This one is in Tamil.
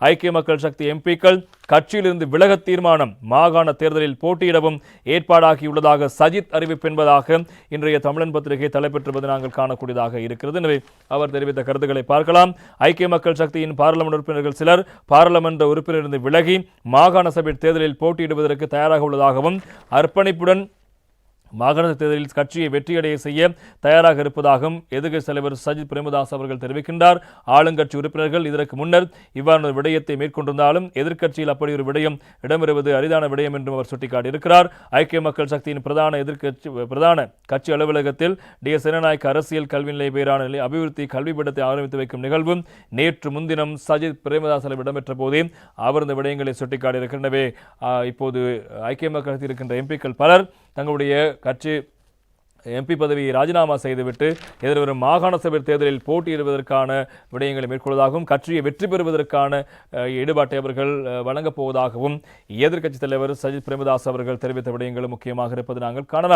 ஐக்கிய மக்கள் சக்தி எம்பிக்கள் கட்சியிலிருந்து விலக தீர்மானம் மாகாண தேர்தலில் போட்டியிடவும் ஏற்பாடாகியுள்ளதாக சஜித் அறிவிப்பு என்பதாக இன்றைய தமிழன் பத்திரிகை தலைப்பெற்றுவது நாங்கள் காணக்கூடியதாக இருக்கிறது. எனவே அவர் தெரிவித்த கருத்துக்களை பார்க்கலாம். ஐக்கிய மக்கள் சக்தியின் பாராளுமன்ற உறுப்பினர்கள் சிலர் பாராளுமன்ற உறுப்பினரிலிருந்து விலகி மாகாண சபை தேர்தலில் போட்டியிடுவதற்கு தயாராக உள்ளதாகவும் அர்ப்பணிப்புடன் மாகாண தேர்தலில் கட்சியை வெற்றியடைய செய்ய தயாராக இருப்பதாகவும் எதிர்க்கட்சி தலைவர் சஜித் பிரேமதாஸ் அவர்கள் தெரிவிக்கின்றார். ஆளுங்கட்சி உறுப்பினர்கள் இதற்கு முன்னர் இவ்வாறான ஒரு விடயத்தை மேற்கொண்டிருந்தாலும் எதிர்க்கட்சியில் அப்படி ஒரு விடயம் இடம்பெறுவது அரிதான விடயம் என்றும் அவர் சுட்டிக்காட்டியிருக்கிறார். ஐக்கிய மக்கள் சக்தியின் பிரதான எதிர்க்கட்சி பிரதான கட்சி அலுவலகத்தில் டி. எஸ். ஜனநாயக அரசியல் கல்வி நிலை பெயரான நிலை அபிவிருத்தி கல்விப்படத்தை ஆரம்பித்து வைக்கும் நிகழ்வும் நேற்று முன்தினம் சஜித் பிரேமதாஸ் அளவில் இடம்பெற்ற போதே அவர் இந்த விடயங்களை சுட்டிக்காட்டியிருக்கின்றவே இப்போது ஐக்கிய மக்கள் இருக்கின்ற எம்பிக்கள் பலர் தங்களுடைய கட்சி எம்பி பதவியை ராஜினாமா செய்துவிட்டு எதிர்வரும் மாகாண சபை தேர்தலில் போட்டியிடுவதற்கான விடயங்களை மேற்கொள்வதாகவும் கட்சியை வெற்றி பெறுவதற்கான ஈடுபாட்டை அவர்கள் வழங்கப் போவதாகவும் எதிர்க்கட்சித் தலைவர் சஜித் பிரேமதாஸ் அவர்கள் தெரிவித்த விடயங்களும் முக்கியமாக இருப்பது நாங்கள் காணலாம்.